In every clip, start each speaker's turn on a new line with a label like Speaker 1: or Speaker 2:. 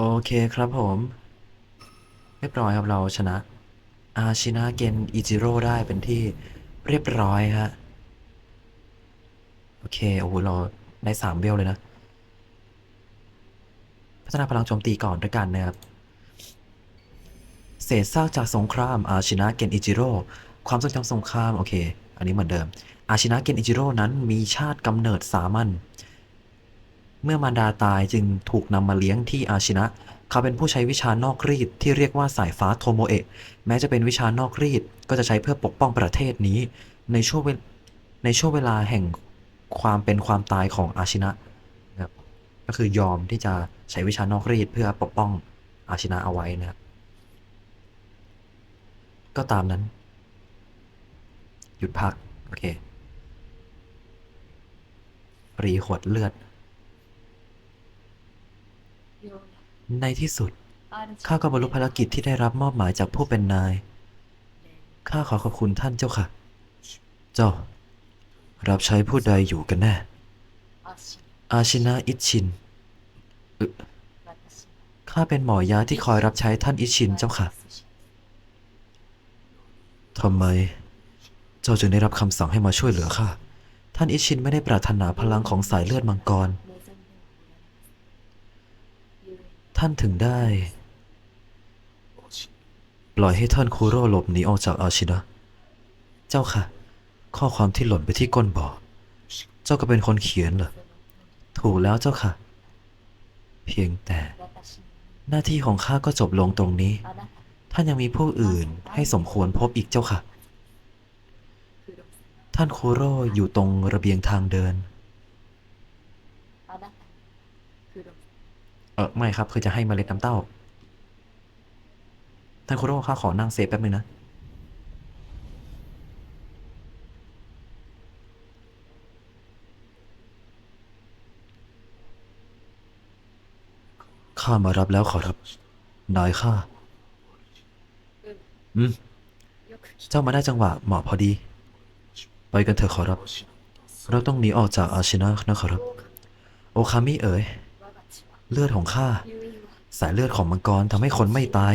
Speaker 1: โอเคครับผม เรียบร้อยครับเราชนะ อาชินะเกนอิจิโร่ได้เป็นที่เรียบร้อยฮะ โอเค โอ้โห เราได้สามเวลเลยนะ พัฒนาพลังโจมตีก่อนด้วยกันนะครับ เศษซากจากสงคราม อาชินะเกนอิจิโร่ความทรงจำสงคราม โอเค อันนี้เหมือนเดิม อาชินะเกนอิจิโร่นั้นมีชาติกำเนิดสามัญ เมื่อมารดาตายจึงถูกนำมาเลี้ยงที่อาชินะ เขาเป็นผู้ใช้วิชานอกรีดที่เรียกว่าสายฟ้าโทโมเอะ แม้จะเป็นวิชานอกรีดก็จะใช้เพื่อปกป้องประเทศนี้ ในช่วงเวลในช่วงเวลาแห่งความเป็นความตายของอาชินะนะครับก็คือยอมที่จะใช้วิชานอกรีดเพื่อปกป้องอาชินะเอาไว้นะครับก็ตามนั้น หยุดพัก โอเครีขวดเลือด ในที่สุด ข้าก็บรรลุภารกิจที่ได้รับมอบหมายจากผู้เป็นนาย ข้าขอขอบคุณท่านเจ้าค่ะ เจ้า รับใช้ผู้ใดอยู่กันแน่ อาชินะอิชินอึข้าเป็นหมอยาที่คอยรับใช้ท่านอิชินเจ้าค่ะ ทำไม เจ้าจึงได้รับคำสั่งให้มาช่วยเหลือข้า ท่านอิชินไม่ได้ปรารถนาพลังของสายเลือดมังกร ท่านถึงได้ ปล่อยให้ท่านคูโร่หลบหนีออกจากอาชินะ เจ้าค่ะ ข้อความที่หล่นไปที่ก้นบ่อ เจ้าก็เป็นคนเขียนเหรอ ถูกแล้วเจ้าค่ะ เพียงแต่ หน้าที่ของข้าก็จบลงตรงนี้ ท่านยังมีผู้อื่นให้สมควรพบอีกเจ้าค่ะ ท่านคูโร่อยู่ตรงระเบียงทางเดิน เออไม่ครับ คือจะให้เมล็ดน้ำเต้า ท่านโคโร่ข้าขอนั่งเซฟแป๊บนึงนะ ข้ามารับแล้วขอรับ นายข้า อืม เจ้ามาได้จังหวะเหมาะพอดี ไปกันเถอะขอรับ เราต้องหนีออกจากอาชินะนะขอรับ โอคามิเอ๋ย เลือดของข้าสายเลือดของมังกรทำให้คนไม่ตาย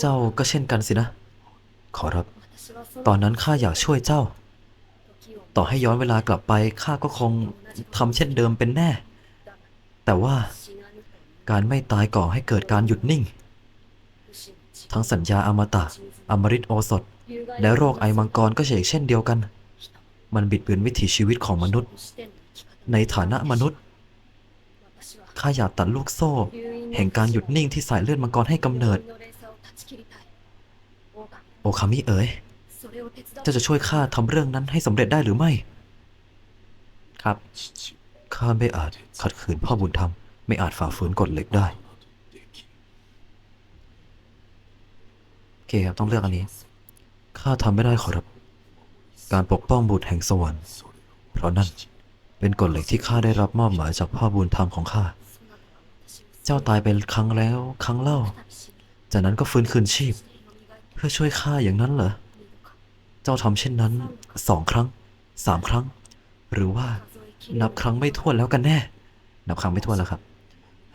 Speaker 1: เจ้าก็เช่นกันสินะ ขอรับ ตอนนั้นข้าอยากช่วยเจ้า ต่อให้ย้อนเวลากลับไปข้าก็คงทำเช่นเดิมเป็นแน่ แต่ว่าการไม่ตายก่อให้เกิดการหยุดนิ่ง ทั้งสัญญาอมตะ อมฤตโอสถ และโรคไอมังกรก็เฉกเช่นเดียวกัน มันบิดเบือนวิถีชีวิตของมนุษย์ ในฐานะมนุษย์ ข้าอยากตัดลูกโซ่ แห่งการหยุดนิ่งที่สายเลือดมังกรให้กำเนิด โอคามิเอ๋ยเจ้าจะช่วยข้าทำเรื่องนั้นให้สำเร็จได้หรือไม่ ครับ ข้าไม่อาจขัดขืนพ่อบุญธรรม ไม่อาจฝ่าฝืนกฎเหล็กได้ โอเคครับ ต้องเลือกอันนี้ ข้าทำไม่ได้ขอรับ การปกป้องบุตรแห่งสวรรค์ เพราะนั่นเป็นกฎเหล็กที่ข้าได้รับมอบหมายจากพ่อบุญธรรมของข้า เจ้าตายไปครั้งแล้ว ครั้งเล่า จากนั้นก็ฟื้นคืนชีพ เพื่อช่วยข้าอย่างนั้นเหรอ เจ้าทำเช่นนั้นสองครั้งสามครั้ง หรือว่านับครั้งไม่ถ้วนแล้วกันแน่ นับครั้งไม่ถ้วนแล้วครับ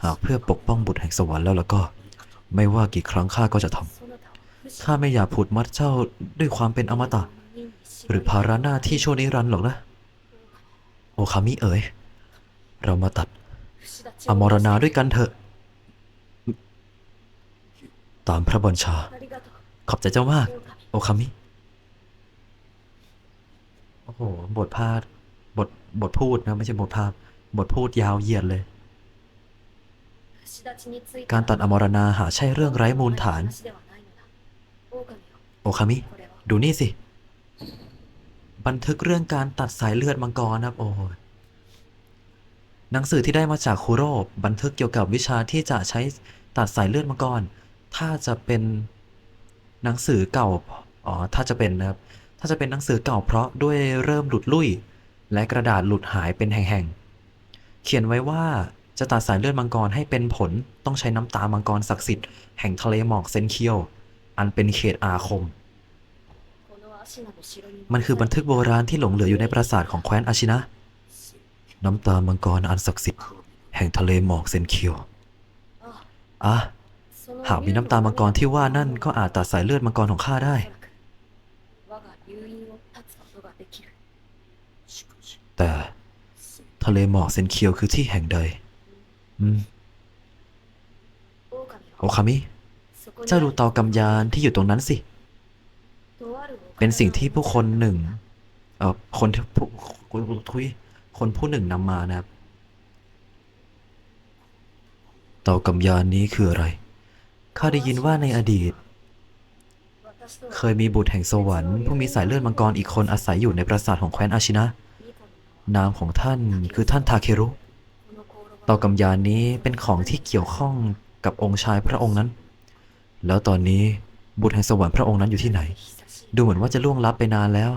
Speaker 1: หากเพื่อปกป้องบุตรแห่งสวรรค์แล้วแล้วก็ ไม่ว่ากี่ครั้งข้าก็จะทำข้าไม่อยากผูดมัดเจ้าด้วยความเป็นอมตะ หรือภาระหน้าที่ชั่วนิรันดร์หรอกนะ โอคามิเอ๋ยเรามาตัด อมรณาด้วยกันเถอะ ตามพระบัญชา ขอบใจเจ้ามาก โอคามิ โอ้โห บทพาดบท บทพูดนะ ไม่ใช่บทภาพ บทพูดยาวเหยียดเลย การตัดอมรณาหาใช่เรื่องไร้มูลฐาน โอคามิ ดูนี่สิ บันทึกเรื่องการตัดสายเลือดมังกรนะครับ โอ้ย หนังสือที่ได้มาจากคุโร่บันทึกเกี่ยวกับวิชาที่จะใช้ตัดสายเลือดมังกร ถ้าจะเป็นหนังสือเก่า อ๋อ ถ้าจะเป็นนะครับ ถ้าจะเป็นหนังสือเก่าเพราะด้วยเริ่มหลุดลุ่ย และกระดาษหลุดหายเป็นแห่งๆ เขียนไว้ว่าจะตัดสายเลือดมังกรให้เป็นผลต้องใช้น้ำตามังกรศักดิ์สิทธิ์แห่งทะเลหมอกเซนเคียว อันเป็นเขตอาคม มันคือบันทึกโบราณที่หลงเหลืออยู่ในปราสาทของแคว้นอาชินะ น้ำตามังกรอันศักดิ์สิทธิ์แห่งทะเลหมอกเซนเคียวอะหากมีน้ำตามังกรที่ว่านั่นก็อาจตัดสายเลือดมังกรของข้าได้ แต่ทะเลหมอกเซนเคียวคือที่แห่งใด อืม โอคามิ เจ้าดูตากำยานที่อยู่ตรงนั้นสิ เป็นสิ่งที่ผู้คนหนึ่ง เออคนที่ผู้คุย คนผู้หนึ่งนำมานะครับ เต่ากำยานนี้คืออะไร ข้าได้ยินว่าในอดีต เคยมีบุตรแห่งสวรรค์ผู้มีสายเลือดมังกรอีกคนอาศัยอยู่ในปราสาทของแคว้นอาชินะ นามของท่านคือท่านทาเครุ เต่ากำยานนี้เป็นของที่เกี่ยวข้องกับองค์ชายพระองค์นั้น แล้วตอนนี้บุตรแห่งสวรรค์พระองค์นั้นอยู่ที่ไหน ดูเหมือนว่าจะล่วงลับไปนานแล้ว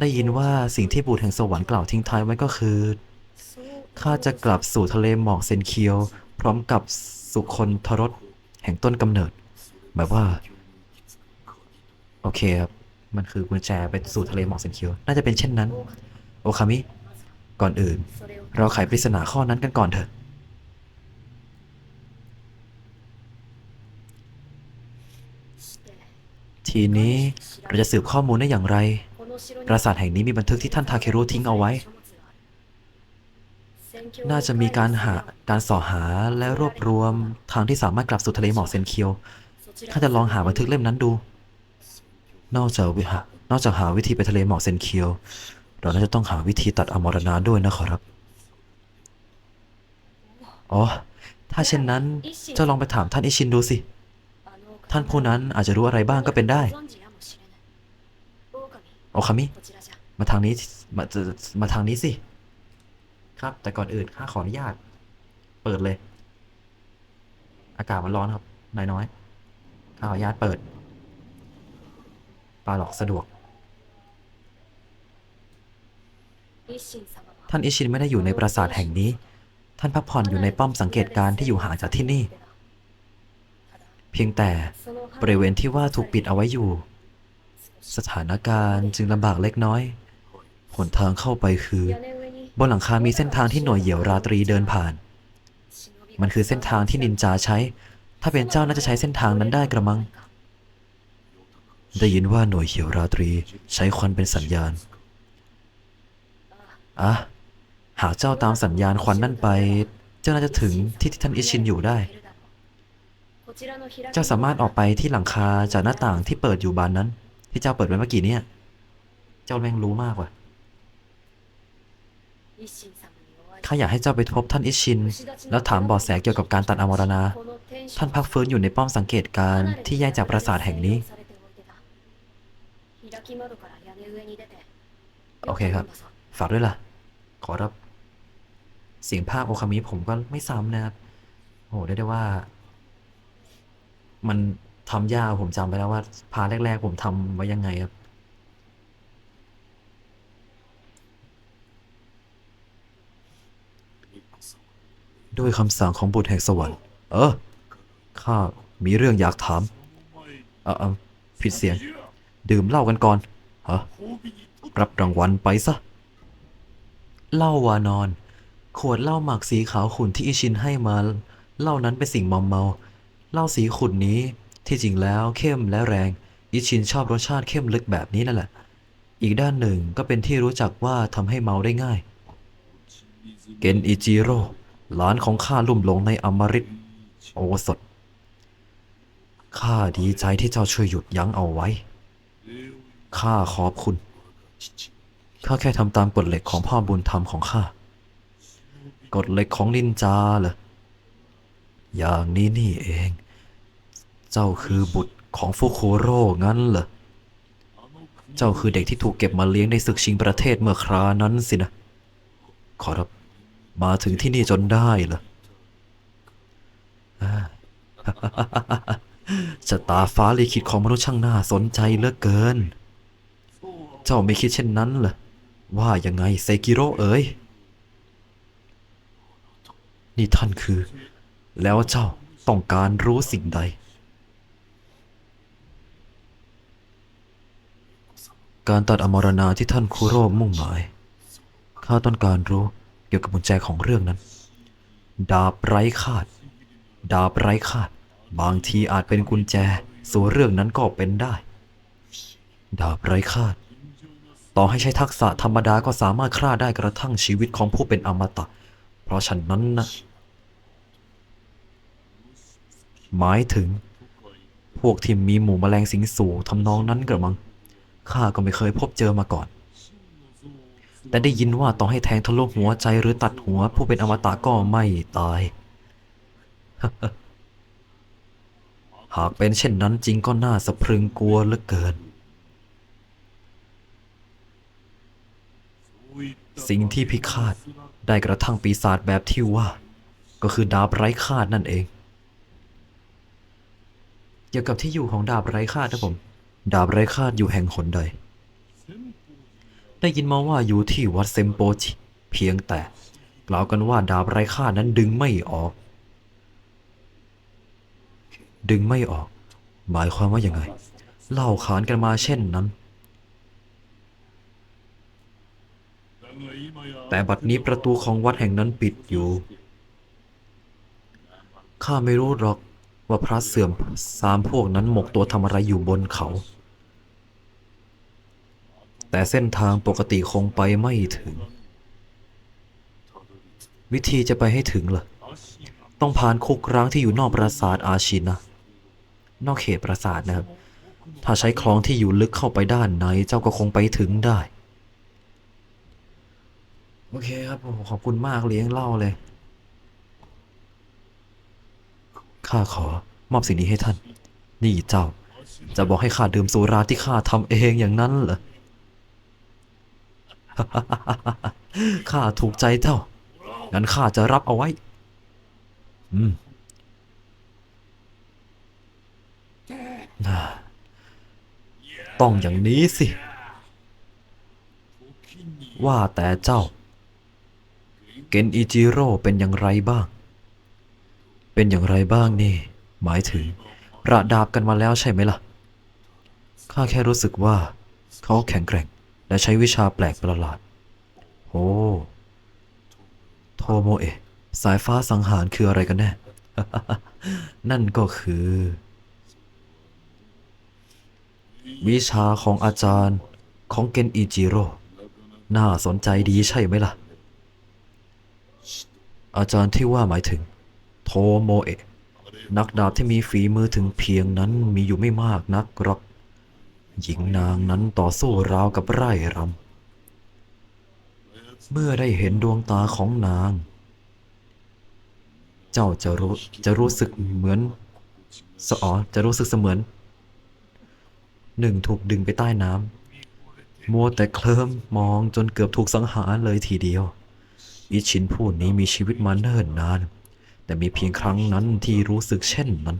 Speaker 1: ได้ยินว่าสิ่งที่บูตแห่งสวรรค์กล่าวทิ้งท้ายไว้ก็คือข้าจะกลับสู่ทะเลหมอกเซนเคียว พร้อมกับสุคนทรสแห่งต้นกำเนิด หมายว่า โอเคครับ มันคือกุญแจไปสู่ทะเลหมอกเซนเคียว น่าจะเป็นเช่นนั้น โอคามิ ก่อนอื่น เราไขปริศนาข้อนั้นกันก่อนเถอะ ทีนี้เราจะสืบข้อมูลได้อย่างไร ปราสาทแห่งนี้มีบันทึกที่ท่านทาเครุทิ้งเอาไว้ น่าจะมีการหาการสอหาและรวบรวมทางที่สามารถกลับสู่ทะเลหมอกเซนเคียวข้าจะลองหาบันทึกเล่มนั้นดู นอกจากวิหานอกจากหาวิธีไปทะเลหมอกเซนเคียว เราน่าจะต้องหาวิธีตัดอมรณาด้วยนะขอรับ อ๋อ ถ้าเช่นนั้นเจ้าลองไปถามท่านอิชินดูสิ ท่านผู้นั้นอาจจะรู้อะไรบ้างก็เป็นได้ โอคามิมาทางนี้มาจะมาทางนี้สิ ครับ แต่ก่อนอื่นข้าขออนุญาต เปิดเลย อากาศมันร้อนครับนายน้อยข้าขออนุญาตเปิดปลาหลอกสะดวก ท่านอิชินไม่ได้อยู่ในปราสาทแห่งนี้ ท่านพักผ่อนอยู่ในป้อมสังเกตการณ์ที่อยู่ห่างจากที่นี่ เพียงแต่บริเวณที่ว่าถูกปิดเอาไว้อยู่ สถานการณ์จึงลำบากเล็กน้อย หนทางเข้าไปคือ บนหลังคามีเส้นทางที่หน่วยเหยี่ยวราตรีเดินผ่าน มันคือเส้นทางที่นินจาใช้ ถ้าเป็นเจ้าน่าจะใช้เส้นทางนั้นได้กระมัง ได้ยินว่าหน่วยเหี่ยวราตรีใช้ควันเป็นสัญญาณ อะ หากเจ้าตามสัญญาณควันนั่นไป เจ้าน่าจะถึงที่ที่ท่านอิชินอยู่ได้ เจ้าสามารถออกไปที่หลังคาจากหน้าต่างที่เปิดอยู่บานนั้น ที่เจ้าเปิดไว้เมื่อกี้เนี่ย เจ้าแม่งรู้มากว่ะ ข้าอยากให้เจ้าไปพบท่านอิชิน แล้วถามเบาะแสเกี่ยวกับการตัดอมรณาท่านพักฟื้นอยู่ในป้อมสังเกตการที่แยกจากปราสาทแห่งนี้ โอเคครับ ฝากด้วยล่ะ ขอรับ เสียงภาคโอคามิผมก็ไม่ซ้ำนะครับโอ้โหได้ได้ว่า มัน ทำยากผมจำไปแล้วว่าพาร์ทแรก ๆ ผมทำไว้ยังไงครับ ด้วยคำสั่งของบุตรแห่งสวรรค์ เออ ข้ามีเรื่องอยากถามเออเออผิดเสียง ดื่มเหล้ากันก่อนฮะรับรางวัลไปซะเหล้าวานอน ขวดเหล้าหมักสีขาวขุ่นที่อิชินให้มาเหล้านั้นเป็นสิ่งมอมเมาเหล้าสีขุ่นนี้ ที่จริงแล้วเข้มและแรง อิชินชอบรสชาติเข้มลึกแบบนี้นั่นแหละ อีกด้านหนึ่งก็เป็นที่รู้จักว่าทำให้เมาได้ง่าย เกนอิจิโร่หลานของข้าลุ่มหลงในอมฤตโอสถข้าดีใจที่เจ้าช่วยหยุดยั้งเอาไว้ ข้าขอบคุณ ข้าแค่ทำตามกฎเหล็กของพ่อบุญธรรมของข้า กฎเหล็กของนินจาเหรอ อย่างนี้นี่เอง เจ้าคือบุตรของฟุคุโร่งั้นเหรอ เจ้าคือเด็กที่ถูกเก็บมาเลี้ยงในศึกชิงประเทศเมื่อครานั้นสินะ ขอรับ มาถึงที่นี่จนได้เหรออ่าชะตาฟ้าลิขิตของมนุษย์ช่างน่าสนใจเหลือเกิน เจ้าไม่คิดเช่นนั้นเหรอ ว่ายังไงเซกิโร่เอ๋ย นี่ท่านคือ แล้วเจ้าต้องการรู้สิ่งใด การตัดอมรณาที่ท่านคูโร่มุ่งหมาย ข้าต้องการรู้เกี่ยวกับกุญแจของเรื่องนั้น ดาบไร้คาด ดาบไร้คาด บางทีอาจเป็นกุญแจส่วนเรื่องนั้นก็เป็นได้ ดาบไร้คาด ต่อให้ใช้ทักษะธรรมดาก็สามารถฆ่าได้กระทั่งชีวิตของผู้เป็นอมตะ เพราะฉะนั้นนะ หมายถึง พวกที่มีหมู่แมลงสิงสู่ทำนองนั้นกระมัง ข้าก็ไม่เคยพบเจอมาก่อน แต่ได้ยินว่าต่อให้แทงทะลุหัวใจหรือตัดหัว ผู้เป็นอมตะก็ไม่ตาย หากเป็นเช่นนั้นจริงก็น่าสะพรึงกลัวเหลือเกิน สิ่งที่พิฆาตได้กระทั่งปีศาจแบบที่ว่า ก็คือดาบไร้คาดนั่นเอง เกี่ยวกับที่อยู่ของดาบไร้คาดนะผม ดาบไร้คาดอยู่แห่งหนใด ได้ยินมาว่าอยู่ที่วัดเซมโปจิ เพียงแต่กล่าวกันว่าดาบไร้ค่านั้นดึงไม่ออก ดึงไม่ออก หมายความว่าอยังไง เล่าขานกันมาเช่นนั้น แต่บัดนี้ประตูของวัดแห่งนั้นปิดอยู่ข้าไม่รู้หรอกว่าพระเสื่อมสามพวกนั้นหมกตัวทำอะไรอยู่บนเขา แต่เส้นทางปกติคงไปไม่ถึง วิธีจะไปให้ถึงล่ะ ต้องผ่านคุกร้างที่อยู่นอกปราสาทอาชินนะนอกเขตปราสาทนะครับ ถ้าใช้คลองที่อยู่ลึกเข้าไปด้านในเจ้าก็คงไปถึงได้ โอเคครับขอบคุณมากเลี้ยงเหล่าเลยข้าขอมอบสิ่งนี้ให้ท่าน นี่เจ้า จะบอกให้ข้าดื่มสุราที่ข้าทำเองอย่างนั้นเหรอ ข้าถูกใจเจ้า งั้นข้าจะรับเอาไว้ อืมต้องอย่างนี้สิ ว่าแต่เจ้า เกนอิจิโร่เป็นอย่างไรบ้าง เป็นอย่างไรบ้างนี่ หมายถึงระดาบกันมาแล้วใช่ไหมล่ะ ข้าแค่รู้สึกว่า เขาแข็งแกร่ง และใช้วิชาแปลกประหลาด โอ้ โทโมเอะสายฟ้าสังหารคืออะไรกันแน่ นั่นก็คือ วิชาของอาจารย์ของเกนอิจิโร่ น่าสนใจดีใช่ไหมล่ะ อาจารย์ที่ว่าหมายถึง โทโมเอะนักดาบที่มีฝีมือถึงเพียงนั้นมีอยู่ไม่มากนักหรอก หญิงนางนั้นต่อสู้ราวกับไร่รำ เมื่อได้เห็นดวงตาของนาง เจ้าจะรู้จะรู้สึกเหมือนสออจะรู้สึกเสมือน หนึ่งถูกดึงไปใต้น้ำมัวแต่เคลิ้มมองจนเกือบถูกสังหารเลยทีเดียว อิชินผู้นี้มีชีวิตมาเนิ่นนาน แต่มีเพียงครั้งนั้นที่รู้สึกเช่นนั้น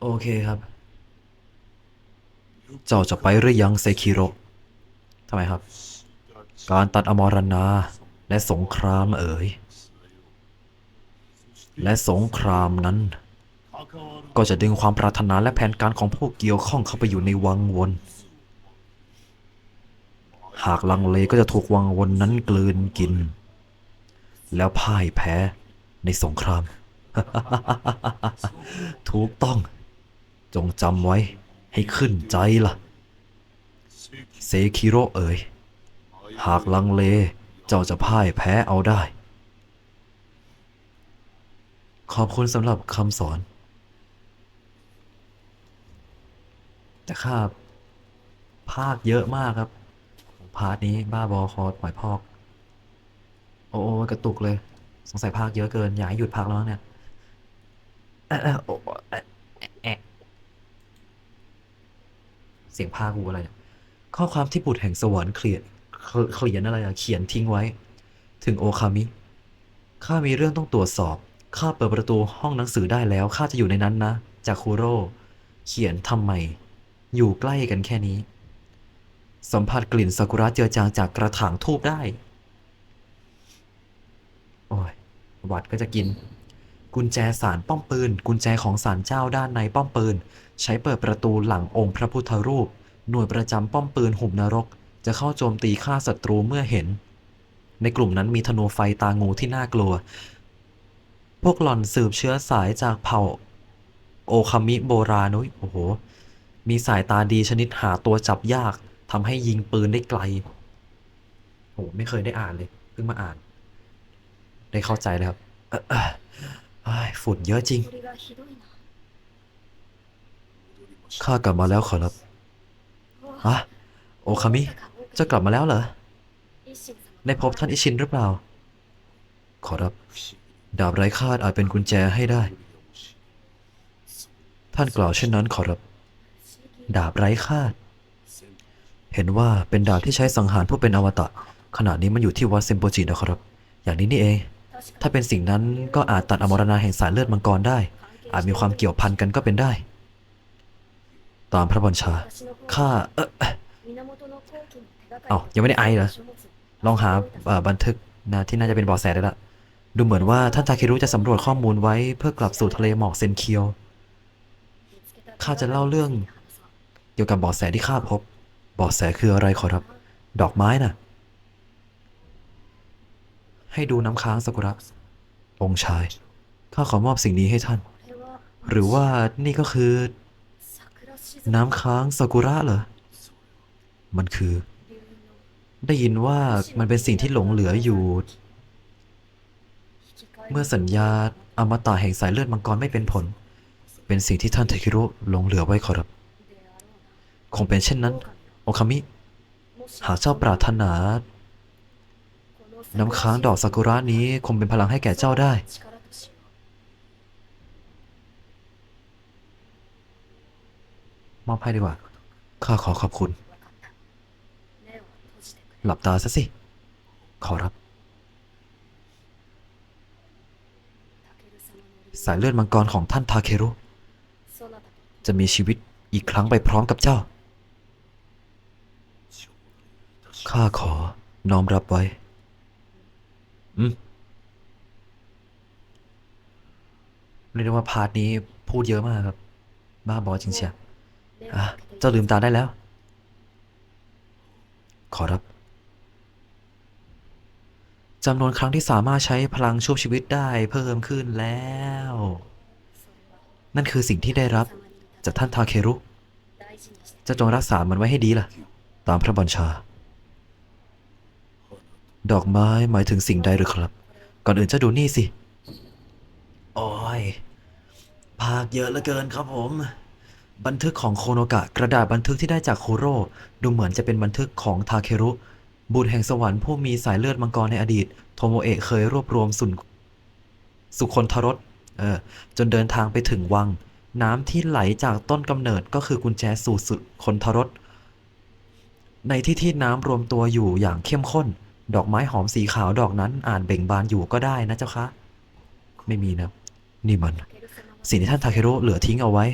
Speaker 1: โอเคครับ เจ้าจะไปหรือยังเซคิโรทำไมครับ การตัดอมรณาและสงครามเอ๋ย และสงครามนั้น ก็จะดึงความปรารถนาและแผนการของผู้เกี่ยวข้องเข้าไปอยู่ในวังวน หากลังเลก็จะถูกวังวนนั้นกลืนกิน แล้วพ่ายแพ้ในสงคราม ถูกต้องจงจำไว้ ให้ขึ้นใจล่ะ เซคิโรเอ๋ย หากลังเลเจ้าจะพ่ายแพ้เอาได้ ขอบคุณสำหรับคำสอน แต่ข้าภาคเยอะมากครับ พาร์ทนี้บ้าบอคอปล่อยพอก โอ้โอ้กระตุกเลย สงสัยภาคเยอะเกิน อยากให้หยุดพักแล้วมั้งเนี่ยเอ่อเอ่อโอ้เอ่อแอะ เสียงภาคกูอะไรเนี่ยข้อความที่บุตรแห่งสวรรค์เขียนเขียนอะไรอะเขียนทิ้งไว้ ถึงโอคามิข้ามีเรื่องต้องตรวจสอบข้าเปิดประตูห้องหนังสือได้แล้วข้าจะอยู่ในนั้นนะจากคูโร่เขียนทำไม อยู่ใกล้กันแค่นี้ สัมผัสกลิ่นซากุระเจือจางจากกระถางทูบได้ โอ้ยหวัดก็จะกิน กุญแจสารป้อมปืน กุญแจของศาลเจ้าด้านในป้อมปืน ใช้เปิดประตูหลังองค์พระพุทธรูป หน่วยประจำป้อมปืนหุ่มนรก จะเข้าโจมตีฆ่าศัตรูเมื่อเห็น ในกลุ่มนั้นมีธนูไฟตางูที่น่ากลัว พวกหล่อนสืบเชื้อสายจากเผ่า โอคามิโบราณุยโอ้โห มีสายตาดีชนิดหาตัวจับยากทำให้ยิงปืนได้ไกลโอ้โหไม่เคยได้อ่านเลย เพิ่งมาอ่าน ได้เข้าใจเลยครับฝุ่นเยอะจริง ข้ากลับมาแล้วขอรับอะโอคามิ จะกลับมาแล้วเหรอในพบท่านอิชินหรือเปล่า ขอรับ ดาบไร้คาดอาจเป็นกุญแจให้ได้ ท่านกล่าวเช่นนั้นขอรับ ดาบไร้คาด เห็นว่าเป็นดาบที่ใช้สังหารผู้เป็นอวตารขณะนี้มันอยู่ที่วัดเซมโปจินะครับ อย่างนี้นี่เอง ถ้าเป็นสิ่งนั้นก็อาจตัดอมรณาแห่งสายเลือดมังกรได้ อาจมีความเกี่ยวพันกันก็เป็นได้ ตามพระบัญชา ข้า เออเอายังไม่ได้ไอเหรอ ลองหาบันทึกนะที่น่าจะเป็นบอแสได้ละ ดูเหมือนว่าท่านทาเครุจะสำรวจข้อมูลไว้เพื่อกลับสู่ทะเลหมอกเซนเคียว ข้าจะเล่าเรื่องเกี่ยวกับบาะแสที่ข้าพบบาะแสคืออะไรขอรับ ดอกไม้น่ะ ให้ดูน้ำค้างซากุระ องค์ชาย ข้าขอมอบสิ่งนี้ให้ท่าน หรือว่านี่ก็คือ น้ำค้างซากุระเหรอ มันคือ ได้ยินว่ามันเป็นสิ่งที่หลงเหลืออยู่ เมื่อสัญญาอมตะแห่งสายเลือดมังกรไม่เป็นผล เป็นสิ่งที่ท่านเทคิโรุหลงเหลือไว้ขอรับ คงเป็นเช่นนั้น โอคามิ หากเจ้าปรารถนา น้ำค้างดอกซากุระนี้คงเป็นพลังให้แก่เจ้าได้ มอบให้ดีกว่า ข้าขอขอบคุณ หลับตาซะสิ ขอรับ สายเลือดมังกรของท่านทาเครุจะมีชีวิตอีกครั้งไปพร้อมกับเจ้า ข้าขอน้อมรับไว้ อืมเรียกได้ว่าพาร์ทนี้พูดเยอะมากครับ บ้าบอจริงเชียว อะเจ้าลืมตาได้แล้ว ขอรับจำนวนครั้งที่สามารถใช้พลังชุบชีวิตได้เพิ่มขึ้นแล้ว นั่นคือสิ่งที่ได้รับ จากท่านทาเครุเจะจงรักษามันไว้ให้ดีล่ะ ตามพระบัญชา ดอกไม้หมายถึงสิ่งใดหรือครับ ก่อนอื่นเจะดูนี่สิ โอ้ย ภาคเยอะเหลือเกินครับผม บันทึกของโคโนกะ กระดาษบันทึกที่ได้จากโคโร่ดูเหมือนจะเป็นบันทึกของทาเครุ บุตรแห่งสวรรค์ผู้มีสายเลือดมังกรในอดีต โทโมเอะเคยรวบรวมสุนสุคนทรสเออจนเดินทางไปถึงวัง น้ำที่ไหลจากต้นกำเนิดก็คือกุญแจสู่สุดคนทรสในที่ที่น้ำรวมตัวอยู่อย่างเข้มข้น ดอกไม้หอมสีขาวดอกนั้นอ่านเบ่งบานอยู่ก็ได้นะเจ้าคะ ไม่มีนะ นี่มัน สิ่งที่ท่านทาเคโร่เหลือทิ้งเอาไว้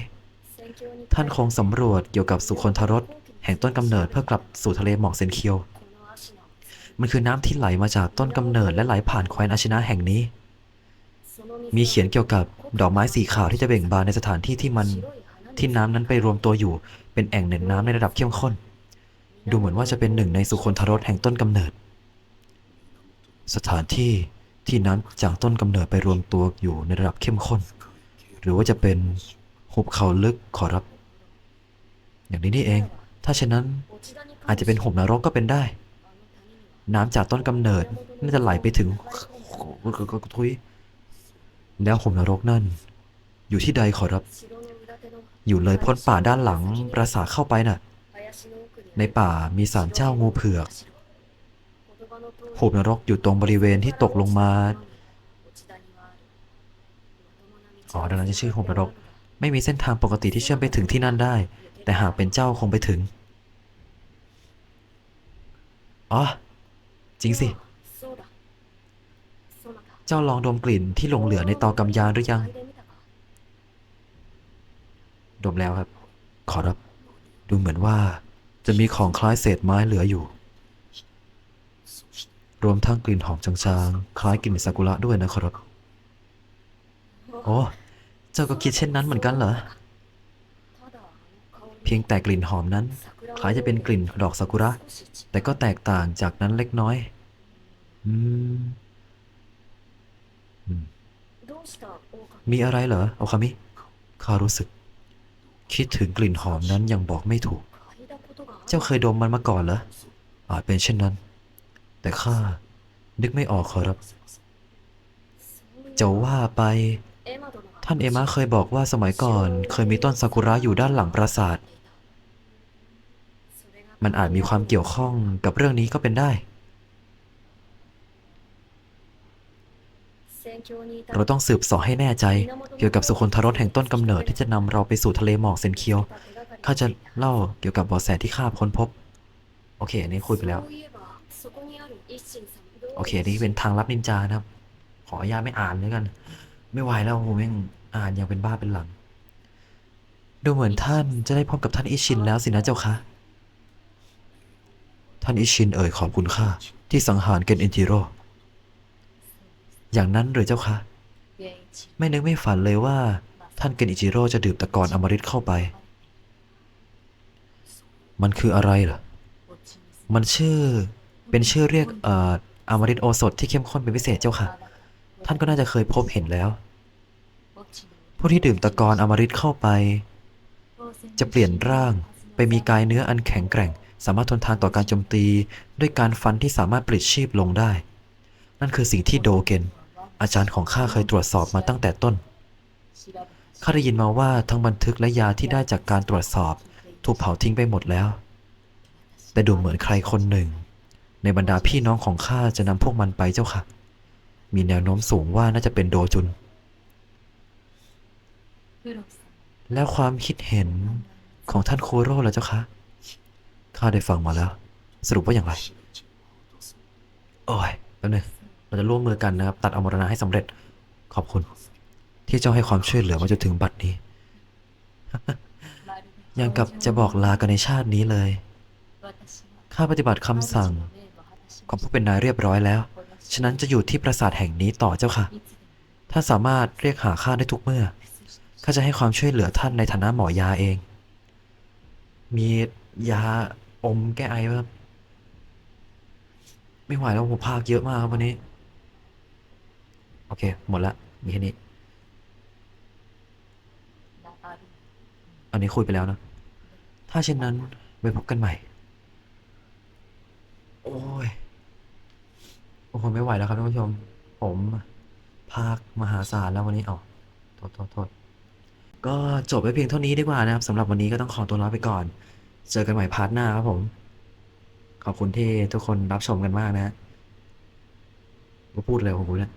Speaker 1: ท่านคงสำรวจเกี่ยวกับสุคนทรสแห่งต้นกำเนิดเพื่อกลับสู่ทะเลหมอกเซนเคียว มันคือน้ำที่ไหลมาจากต้นกำเนิดและไหลผ่านแคว้นอาชินะแห่งนี้ มีเขียนเกี่ยวกับดอกไม้สีขาวที่จะเบ่งบานในสถานที่ที่มันที่น้ำนั้นไปรวมตัวอยู่ เป็นแอ่งเน่นน้ำในระดับเข้มข้น ดูเหมือนว่าจะเป็นหนึ่งในสุคนทรสแห่งต้นกำเนิด สถานที่ที่น้ำจากต้นกำเนิดไปรวมตัวอยู่ในระดับเข้มข้น หรือว่าจะเป็นหุบเขาลึกขอรับ อย่างนี้นี่เอง ถ้าเช่นนั้นอาจจะเป็นหุบนรกก็เป็นได้ น้ำจากต้นกำเนิดน่าจะไหลไปถึงทุยแล้วหุบนรกนั่น อยู่ที่ใดขอรับ อยู่เลยพ้นป่าด้านหลังปราสาทเข้าไปน่ะ ในป่ามีศาลเจ้างูเผือกหุบนรกอยู่ตรงบริเวณที่ตกลงมา อ๋อดังนั้นจะชื่อหุบนรก ไม่มีเส้นทางปกติที่เชื่อมไปถึงที่นั่นได้ แต่หากเป็นเจ้าคงไปถึง อ๋อ จริงสิ เจ้าลองดมกลิ่นที่หลงเหลือในตอกำยานหรือยัง ดมแล้วครับ ขอรับ ดูเหมือนว่าจะมีของคล้ายเศษไม้เหลืออยู่ รวมทั้งกลิ่นหอมจางๆ คล้ายกลิ่นซากุระด้วยนะครับ โอ้ เจ้าก็คิดเช่นนั้นเหมือนกันเหรอ เพียงแต่กลิ่นหอมนั้น คล้ายจะเป็นกลิ่นดอกซากุระ แต่ก็แตกต่างจากนั้นเล็กน้อย อืม มีอะไรเหรอโอคามิข้ารู้สึก คิดถึงกลิ่นหอมนั้นยังบอกไม่ถูก เจ้าเคยดมมันมาก่อนเหรอ อาจเป็นเช่นนั้น แต่ข้านึกไม่ออกขอรับจะว่าไป ท่านเอมะเคยบอกว่าสมัยก่อน เคยมีต้นซากุระอยู่ด้านหลังปราสาท มันอาจมีความเกี่ยวข้องกับเรื่องนี้ก็เป็นได้ เราต้องสืบสอให้แน่ใจ เกี่ยวกับสุคนทรสแห่งต้นกำเนิดที่จะนำเราไปสู่ทะเลหมอกเซนเคียวข้าจะเล่าเกี่ยวกับบอแสที่ข้าค้นพบ โอเคอันนี้คุยไปแล้ว โอเคนี่เป็นทางลับนินจานะครับ ขออนุญาตไม่อ่านแล้วกัน ไม่ไหวแล้วผมแม่งอ่านยังเป็นบ้าเป็นหลัง ดูเหมือนท่านจะได้พบกับท่านอิชินแล้วสินะเจ้าคะ ท่านอิชินเอ่ยขอบคุณข้าที่สังหารเกนเอนจิโร่อย่างนั้นหรือเจ้าคะ ไม่นึกไม่ฝันเลยว่า ท่านเกนอิจิโร่จะดื่มตะกอนอมฤตเข้าไป มันคืออะไรเหรอมันชื่อเป็นชื่อเรียกเอ่ออมฤตโอสถที่เข้มข้นเป็นพิเศษเจ้าค่ะ ท่านก็น่าจะเคยพบเห็นแล้ว ผู้ที่ดื่มตะกอนอมฤตเข้าไป จะเปลี่ยนร่างไปมีกายเนื้ออันแข็งแกร่ง สามารถทนทานต่อการโจมตีด้วยการฟันที่สามารถปลิดชีพลงได้ นั่นคือสิ่งที่โดเกน อาจารย์ของข้าเคยตรวจสอบมาตั้งแต่ต้น ข้าได้ยินมาว่าทั้งบันทึกและยาที่ได้จากการตรวจสอบ ถูกเผาทิ้งไปหมดแล้ว แต่ดูเหมือนใครคนหนึ่ง ในบรรดาพี่น้องของข้าจะนำพวกมันไปเจ้าค่ะ มีแนวโน้มสูงว่าน่าจะเป็นโดจุน แล้วความคิดเห็นของท่านโคโร่ล่ะเจ้าคะ ข้าได้ฟังมาแล้ว สรุปว่าอย่างไร โอ้ยแป๊บนึงเราจะร่วมมือกันนะครับ ตัดอมรณะให้สำเร็จ ขอบคุณ ที่เจ้าให้ความช่วยเหลือมาจนถึงบัดนี้ ยังกับจะบอกลากันในชาตินี้เลย ข้าปฏิบัติคำสั่ง ของผู้เป็นนายเรียบร้อยแล้ว ฉะนั้นจะอยู่ที่ปราสาทแห่งนี้ต่อเจ้าค่ะท่าสามารถเรียกหาข้าได้ทุกเมื่อ ข้าจะให้ความช่วยเหลือท่านในฐานะหมอยาเอง มียา อมแก้ไอไหมครับ ไม่ไหวแล้วผมพากเยอะมากครับวันนี้ โอเค หมดละ มีแค่นี้ อันนี้คุยไปแล้วนะ ถ้าเช่นนั้นไว้พบกันใหม่ โอ้ย โอ้โหไม่ไหวแล้วครับท่านผู้ชม ผมพากมหาศาลแล้ววันนี้อ๋อโทษโทษโทษก็จบไปเพียงเท่านี้ดีกว่านะครับสำหรับวันนี้ก็ต้องขอตัวลาไปก่อน เจอกันใหม่พาร์ทหน้าครับผม ขอบคุณที่ทุกคนรับชมกันมากนะฮะก็พูดเลยของผมเนี่ย